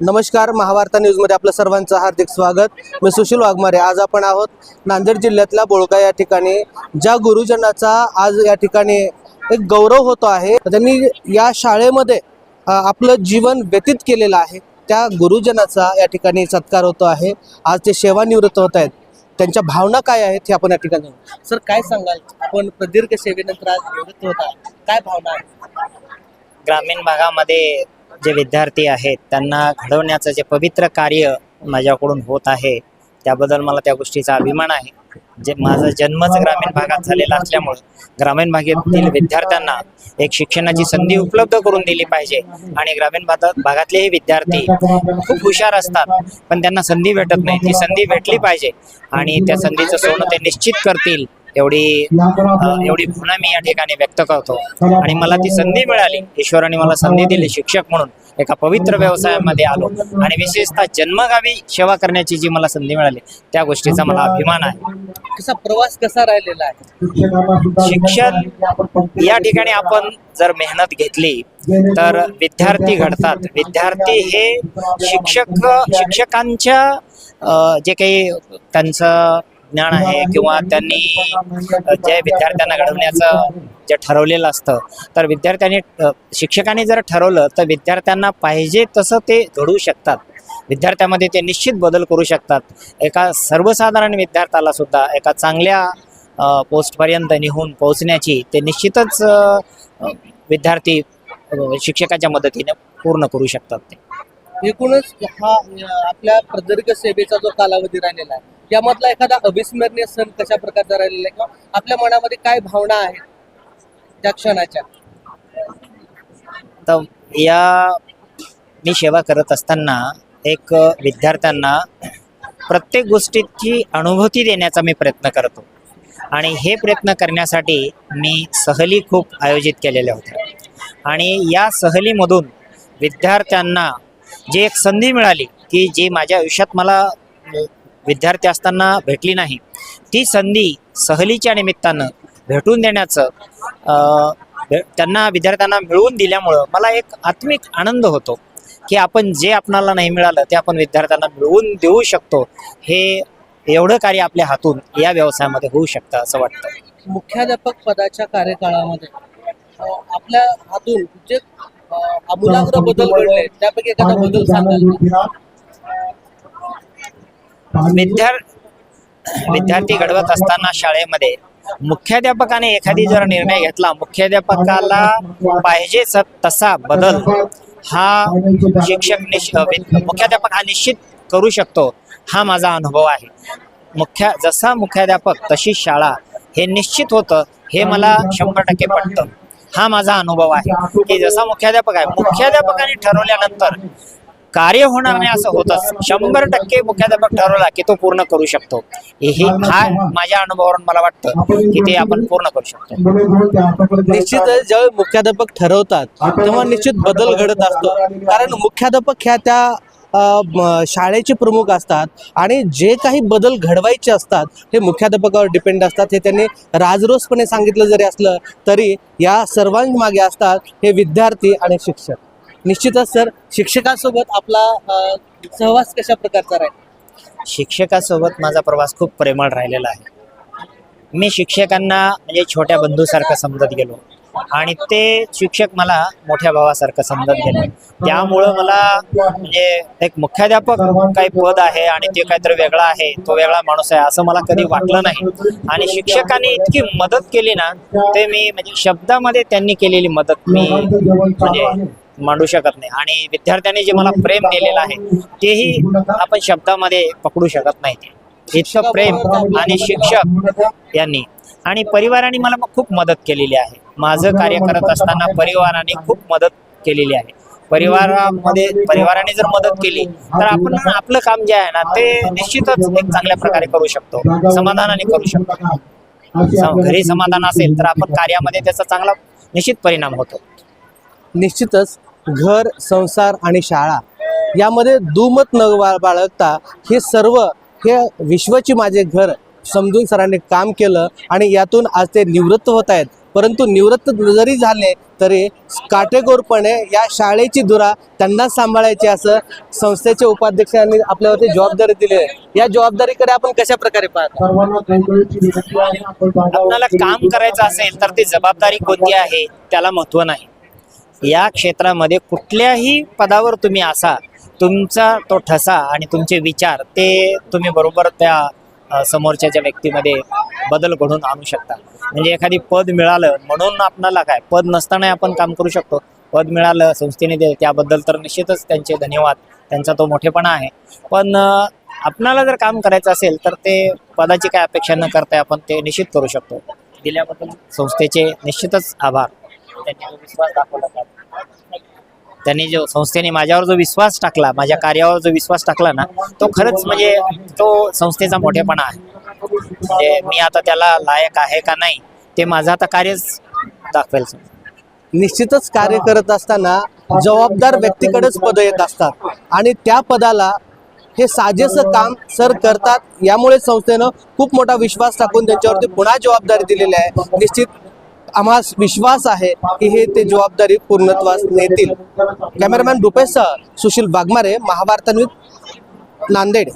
नमस्कार महावार्ता न्यूजमध्ये आपलं सर्वांचं हार्दिक स्वागत. मी सुशील वाघमारे. आज आपण आहोत नांदेड जिल्ह्यातल्या बोळका या ठिकाणी. ज्या गुरुजनाचा आज या ठिकाणी एक गौरव होतो आहे त्यांनी या शाळेमध्ये आपलं जीवन व्यतीत केलेलं आहे. त्या गुरुजनाचा या ठिकाणी सत्कार होतो आहे. आज ते सेवानिवृत्त होत आहेत. त्यांच्या भावना काय आहेत हे आपण या ठिकाणी सर काय सांगाल? आपण प्रदीर्घ सेवेनंतर आज निवृत्त होता काय भावना ग्रामीण भागामध्ये जे विद्यार्थी आहेत त्यांना घडवण्याचं जे पवित्र कार्य माझ्याकडून होत आहे त्याबद्दल मला त्या गोष्टीचा अभिमान आहे. जे माझा जन्मच ग्रामीण भागात झालेला असल्यामुळे ग्रामीण भागातील विद्यार्थ्यांना एक शिक्षणाची संधी उपलब्ध करून दिली पाहिजे. आणि ग्रामीण भागात भागातलेही विद्यार्थी खूप हुशार असतात पण त्यांना संधी भेटत नाही. ती संधी भेटली पाहिजे आणि त्या संधीचं सोनं ते निश्चित करतील. एवढी एवढी भावना मी या ठिकाणी व्यक्त करतो. आणि मला ती संधी मिळाली. ईश्वराने मला संधी दिली शिक्षक म्हणून. एका पवित्र व्यवसायामध्ये आलो. आणि विशेषतः जन्मगावी सेवा करण्याची जी मला संधी मिळाली त्या गोष्टीचा मला अभिमान आहे. कसा प्रवास कसा राहिलेला आहे? शिक्षण या ठिकाणी आपण जर मेहनत घेतली तर विद्यार्थी घडतात. विद्यार्थी हे शिक्षक शिक्षकांच्या अ, जे काही त्यांचं ज्ञान आहे किंवा त्यांनी जे विद्यार्थ्यांना घडवण्याचं जे ठरवलेलं असतं तर विद्यार्थ्यांनी शिक्षकांनी जर ठरवलं तर विद्यार्थ्यांना पाहिजे तसं ते घडवू शकतात. विद्यार्थ्यामध्ये ते निश्चित बदल करू शकतात. एका सर्वसाधारण विद्यार्थ्याला सुद्धा एका चांगल्या पोस्टपर्यंत निघून पोहोचण्याची ते निश्चितच विद्यार्थी शिक्षकाच्या मदतीने पूर्ण करू शकतात ते. एकूणच हा आपल्या प्रदीर्घ सेवेचा जो कालावधी राहिलेला आहे यामधला एखादा अविस्मरणीय सण कशा प्रकारचा राहिलेला आहे? किंवा आपल्या मनामध्ये काय भावना आहेत त्या क्षणाच्या? तर या मी सेवा करत असताना एक विद्यार्थ्यांना प्रत्येक गोष्टीची अनुभूती देण्याचा मी प्रयत्न करतो. आणि हे प्रयत्न करण्यासाठी मी सहली खूप आयोजित केलेल्या होत्या. आणि या सहलीमधून विद्यार्थ्यांना जी एक संधी मिळाली की जी माझ्या आयुष्यात मला विद्यार्थी असताना भेटली नाही. ती संधी सहलीच्या निमित्तानं भेटून देण्याचं त्यांना विद्यार्थ्यांना मिळवून दिल्यामुळं मला एक आत्मिक आनंद होतो की आपण जे आपणाला नाही मिळालं ते आपण विद्यार्थ्यांना मिळवून देऊ शकतो. हे एवढं कार्य आपल्या हातून या व्यवसायामध्ये होऊ शकतं असं वाटतं. मुख्याध्यापक पदाच्या कार्यकाळामध्ये आपल्या हातून जे बदल घडले त्यापैकी एखादा बदल सांगाल? विद्यार विद्यार्थी घडवत असताना शाळेमध्ये मुख्याध्यापकाने एखादी जर निर्णय घेतला मुख्याध्यापकाला पाहिजे तसा बदल हा शिक्षक मुख्याध्यापक हा निश्चित करू शकतो हा माझा अनुभव आहे. मुख्य जसा मुख्याध्यापक तशी शाळा हे निश्चित होतं हे मला शंभर टक्के पटतं. हा माझा अनुभव आहे. की जसा मुख्याध्यापक आहे मुख्याध्यापकाने ठरवल्यानंतर कार्य होणार नाही असं होतच शंभर टक्के मुख्याध्यापक ठरवला की तो पूर्ण करू शकतो. हे हा माझ्या अनुभवावरून मला वाटतं की ते आपण पूर्ण करू शकतो. निश्चित जेव्हा मुख्याध्यापक ठरवतात तेव्हा निश्चित बदल घडत असतो. कारण मुख्याध्यापक ह्या त्या शाळेचे प्रमुख असतात आणि जे काही बदल घडवायचे असतात हे मुख्याध्यापकावर डिपेंड असतात. हे त्यांनी राजरोसपणे सांगितलं जरी असलं तरी या सर्वांमागे असतात हे विद्यार्थी आणि शिक्षक. निश्चितच सर. शिक्षकासोबत आपला सहवास कशा प्रकारचा राहील? शिक्षकासोबत माझा प्रवास खूप प्रेमळ राहिलेला आहे. मी शिक्षकांना म्हणजे छोट्या बंधूसारखं समजत गेलो. आणि ते शिक्षक मला मोठ्या भावासारखं समजत गेले. त्यामुळं मला म्हणजे एक मुख्याध्यापक काही पद आहे आणि ते काहीतरी वेगळा आहे तो वेगळा माणूस आहे असं मला कधी वाटलं नाही. आणि शिक्षकांनी इतकी मदत केली ना ते मी म्हणजे शब्दामध्ये त्यांनी केलेली मदत मी म्हणजे मांडू शकत नाही. आणि विद्यार्थ्यांनी जे मला प्रेम दिलेलं आहे तेही आपण शब्दामध्ये पकडू शकत नाही. इतकं प्रेम आणि शिक्षक यांनी आणि परिवाराने मला खूप मदत केलेली आहे. माझं कार्य करत असताना परिवाराने खूप मदत केलेली आहे. परिवारामध्ये परिवाराने जर मदत केली तर आपण आपलं काम जे आहे ना ते निश्चितच एक चांगल्या प्रकारे करू शकतो. समाधानाने करू शकतो. घरी समाधान असेल तर आपण कार्यामध्ये त्याचा चांगला निश्चित परिणाम होतो. निश्चितच घर संसार आणि शाळा यामध्ये दुमत न बाळगता हे सर्व हे विश्वाची माझे घर समजून सरांनी काम केलं आणि यातून आज ते निवृत्त होत आहेत. परंतु निवृत्त जरी झाले तरी काटेकोरपणे या शाळेची धुरा त्यांना सांभाळायची असं संस्थेचे उपाध्यक्षांनी आपल्यावरती जबाबदारी दिली आहे. या जबाबदारीकडे आपण कशा प्रकारे पाहतो? आपल्याला काम करायचं असेल तर ती जबाबदारी कोणती आहे? त्याला महत्त्व नाही. या क्षेत्रामध्ये कुठल्याही पदावर तुम्ही असा तुमचा तो ठसा आणि तुमचे विचार ते तुम्ही बरोबर त्या समोरच्याच्या व्यक्तीमध्ये बदल घडून आणू शकता. म्हणजे एखादी पद मिळालं म्हणून आपणाला काय पद नसताना आपण काम करू शकतो. पद मिळालं संस्थेने दिलं त्याबद्दल तर निश्चितच त्यांचे धन्यवाद त्यांचा तो मोठेपणा आहे. पण आपणाला जर काम करायचं असेल तर ते पदाची काय अपेक्षा न करता आपण ते निश्चित करू शकतो. दिल्याबद्दल संस्थेचे निश्चितच आभार. त्यांनी विश्वास दाखवला त्यांनी जो संस्थेने माझ्यावर जो विश्वास टाकला माझ्या कार्यावर जो विश्वास टाकला ना तो खरंच म्हणजे तो संस्थेचा मोठेपणा आहे. म्हणजे मी आता त्याला लायक आहे का नाही ते माझं आता कार्यच दाखवेल निश्चितच कार्य करत असताना जबाबदार व्यक्तीकडेच पदं येत असतात आणि त्या पदाला हे साजेसं काम सर करतात यामुळे संस्थेनं खूप मोठा विश्वास टाकून त्यांच्यावरती पुन्हा जबाबदारी दिलेली आहे. निश्चित आम्हा विश्वास आहे की हे ते जबाबदारी पूर्णत्वास नेतील. कॅमेरामॅन रुपेश सुशील वाघमारे महाभारत नांदेड.